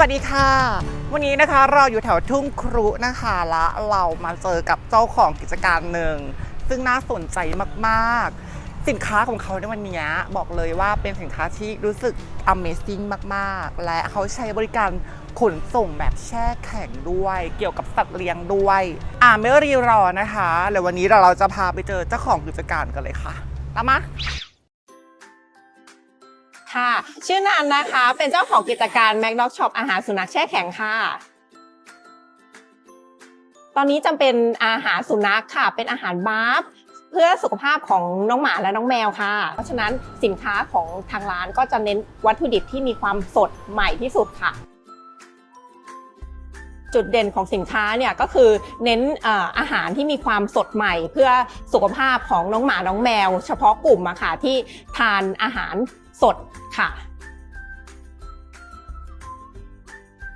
วัสดีค่ะ วันนี้นะคะเราอยู่แถวทุ่งครุนะคะและเรามาเจอกับเจ้าของกิจการหนึ่ง ซึ่งน่าสนใจมากๆ สินค้าของเขาในวันนี้บอกเลยว่าเป็นสินค้าที่รู้สึก Amazing มากๆ และเขาใช้บริการขนส่งแบบแช่แข็งด้วย เกี่ยวกับสัตว์เลี้ยงด้วย อ่าไม่รีรอนะคะเดี๋ยววันนี้เราเราจะพาไปเจอเจ้าของกิจการกันเลยค่ะตามมา ค่ะ ชื่อนันนะคะ เป็นเจ้าของกิจการ Mac Dog Shop อาหารสุนัขแช่แข็งค่ะ ตอนนี้จำเป็นอาหารสุนัขค่ะ เป็นอาหารบาฟเพื่อสุขภาพของน้องหมาและน้องแมวค่ะ เพราะฉะนั้นสินค้าของทางร้านก็จะเน้นวัตถุดิบที่มีความสดใหม่ที่สุดค่ะ จุดเด่นของสินค้าเนี่ยก็คือเน้นเอ่ออาหารที่มีความสดใหม่ เพื่อสุขภาพของน้องหมาน้องแมว เฉพาะกลุ่มอะค่ะที่ทานอาหาร สดค่ะ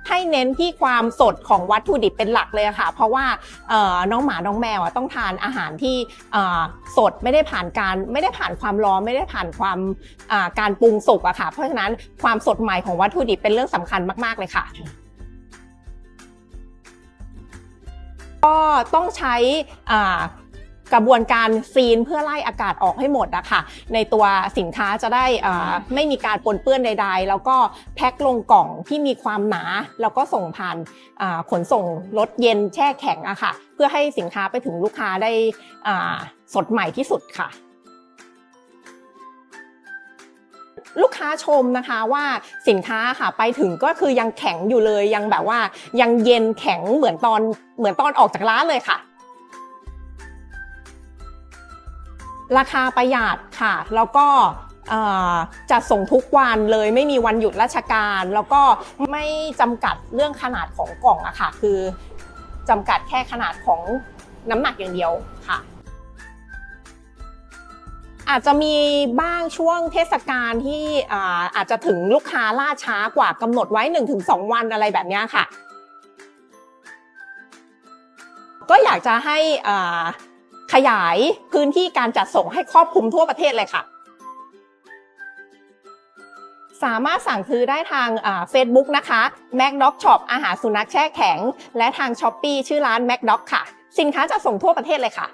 ให้เน้นที่ความสดของวัตถุดิบเป็นหลักเลยค่ะ เพราะว่าน้องหมาน้องแมวต้องทานอาหารที่สดไม่ได้ผ่านการไม่ได้ผ่านความร้อนไม่ได้ผ่านความการปรุงสุกอะค่ะ เพราะฉะนั้นความสดใหม่ของวัตถุดิบเป็นเรื่องสำคัญมากๆเลยค่ะก็ต้องใช้อ่า กระบวนการซีนเพื่อไล่อากาศออกให้หมดอะค่ะ ในตัวสินค้าจะได้ไม่มีการปนเปื้อนใด ๆ แล้วก็แพ็คลงกล่องที่มีความหนา แล้วก็ส่งผ่านขนส่งรถเย็นแช่แข็งอะค่ะ เพื่อให้สินค้าไปถึงลูกค้าได้สดใหม่ที่สุดค่ะลูกค้าชมนะคะว่าสินค้าค่ะไปถึงก็คือยังแข็งอยู่เลยยังแบบว่ายังเย็นแข็งเหมือนตอนเหมือนตอนออกจากร้านเลยค่ะ ราคาประหยัดค่ะ แล้วก็จัดส่งทุกวันเลยไม่มีวันหยุดราชการ แล้วก็ไม่จำกัดเรื่องขนาดของกล่องอะค่ะ คือจำกัดแค่ขนาดของน้ำหนักอย่างเดียวค่ะ อาจจะมีบ้างช่วงเทศกาลที่อาจจะถึงลูกค้าล่าช้ากว่ากำหนดไว้ 1-2 วันอะไรแบบนี้ค่ะ ก็อยากจะให้อ่า ขยายพื้นที่การจัดส่งให้ครอบคลุมทั่วประเทศเลยค่ะ สามารถสั่งซื้อได้ทางเฟซบุ๊กนะคะ Mac Dog Shop อาหารสุนัขแช่แข็ง และทาง s h อ p e e ชื่อร้าน Mac Dog ค่ะ สินค้าจะส่งทั่วประเทศเลยค่ะ